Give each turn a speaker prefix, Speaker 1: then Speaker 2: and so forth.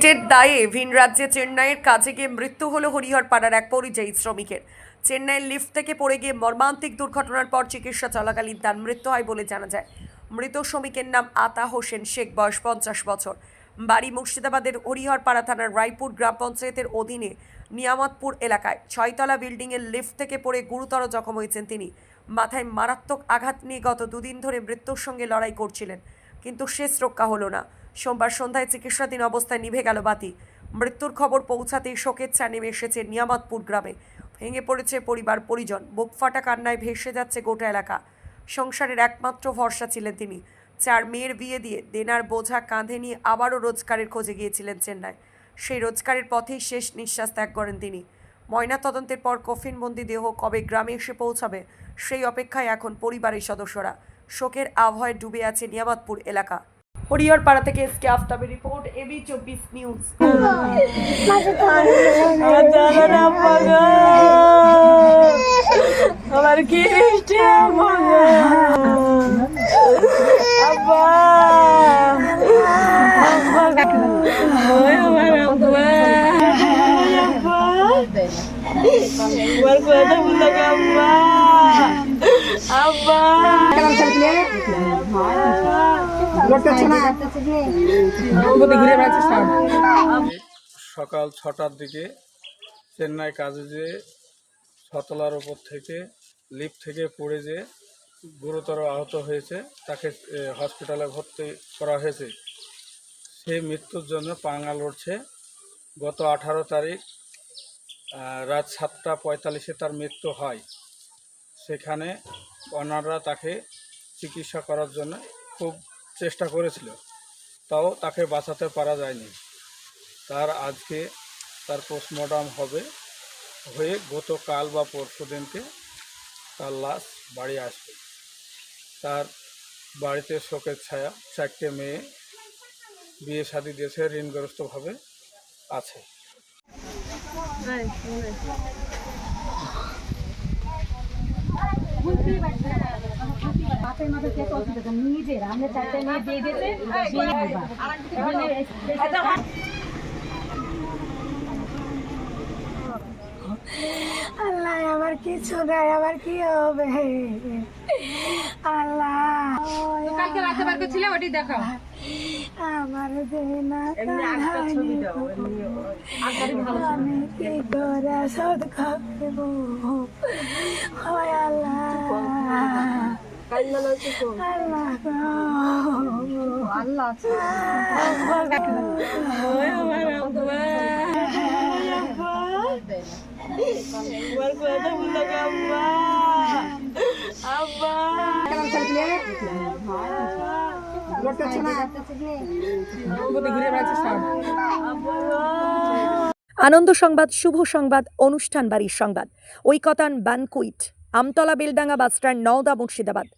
Speaker 1: পেটের দায়ে ভিন রাজ্যে চেন্নাইয়ের কাজে গিয়ে মৃত্যু হলো হরিহরপাড়ার এক পরিযায়ী শ্রমিকের। চেন্নাইয়ের লিফট থেকে পড়ে গিয়ে মর্মান্তিক দুর্ঘটনার পর চিকিৎসা চলাকালীন তার মৃত্যু হয় বলে জানা যায়। মৃত শ্রমিকের নাম আতা হোসেন শেখ, বয়স পঞ্চাশ বছর। বাড়ি মুর্শিদাবাদের হরিহরপাড়া থানার রায়পুর গ্রাম পঞ্চায়েতের অধীনে নিয়ামতপুর এলাকায় ছয়তলা বিল্ডিংয়ের লিফট থেকে পড়ে গুরুতর জখম হয়েছেন তিনি। মাথায় মারাত্মক আঘাত নিয়ে গত দুদিন ধরে মৃত্যুর সঙ্গে লড়াই করছিলেন, কিন্তু শেষ রক্ষা হলো না। সোমবার সন্ধ্যায় চিকিৎসাধীন অবস্থায় নিভে গেল বাতি। মৃত্যুর খবর পৌঁছাতেই শোকের চা নেমে এসেছে নিয়ামতপুর গ্রামে। ভেঙে পড়েছে পরিবার, পরিজন। বুক ফাটা কান্নায় ভেসে যাচ্ছে গোটা এলাকা। সংসারের একমাত্র ভরসা ছিলেন তিনি। চার মেয়ের বিয়ে দিয়ে দেনার বোঝা কাঁধে নিয়ে আবারও রোজগারের খোঁজে গিয়েছিলেন চেন্নাই। সেই রোজগারের পথেই শেষ নিঃশ্বাস ত্যাগ করেন তিনি। ময়না তদন্তের পর কফিনবন্দি দেহ কবে গ্রামে এসে পৌঁছাবে, সেই অপেক্ষায় এখন পরিবারের সদস্যরা। শোকের আবহাওয়ায় ডুবে আছে নিয়ামতপুর এলাকা। হরিহরপাড়া থেকে এসকে আফতাবের রিপোর্ট এবি চব্বিশ নিউজ
Speaker 2: আমার কি আমার কথা বলল আব্বা। আব্বা।
Speaker 3: সকাল ছটার দিকে চেন্নাই কাজে যে ছতলার ওপর থেকে লিফট থেকে পড়ে যে গুরুতর আহত হয়েছে। তাকে হসপিটালে ভর্তি করা হয়েছে। সে মৃত্যুর জন্য পাঙ্গা লড়ছে। গত আঠারো তারিখ রাত সাতটা পঁয়তাল্লিশে তার মৃত্যু হয়। সেখানে ওনাররা তাকে চিকিৎসা করার জন্য খুব চেষ্টা করেছিল, তাও তাকে বাঁচাতে পারা যায়নি। তার আজকে তার পোস্টমর্টম হবে হয়ে গতকাল বা পরশু দিনকে তার লাশ বাড়ি আসবে। তার বাড়িতে শোকের ছায়া, চারটে মেয়ে বিয়ে শাদি দিয়েছে, ঋণগ্রস্তভাবে আছে।
Speaker 4: বাপের মাঝে কে চলছিল নিজের। আমরা চারটে মেয়ে দিয়ে দিয়েছে
Speaker 2: আল্লাহ আমার কিছু নাই আমার কি হবে? আল্লাহ
Speaker 4: কালকে রাতে বার করছিলে ওটি দেখাও।
Speaker 2: আমার দেনা আমি কি করে খাব হয় আল্লাহ আল্লাহ
Speaker 4: আল্লাহ আছে।
Speaker 2: ওই আমার আব্বা আব্বা আমার কথা বলল আব্বা আব্বা
Speaker 1: আনন্দ সংবাদ শুভ সংবাদ অনুষ্ঠান বাড়ির সংবাদ। Oikotan banquet Amtala Beldanga bus stand Nowda Murshidabad.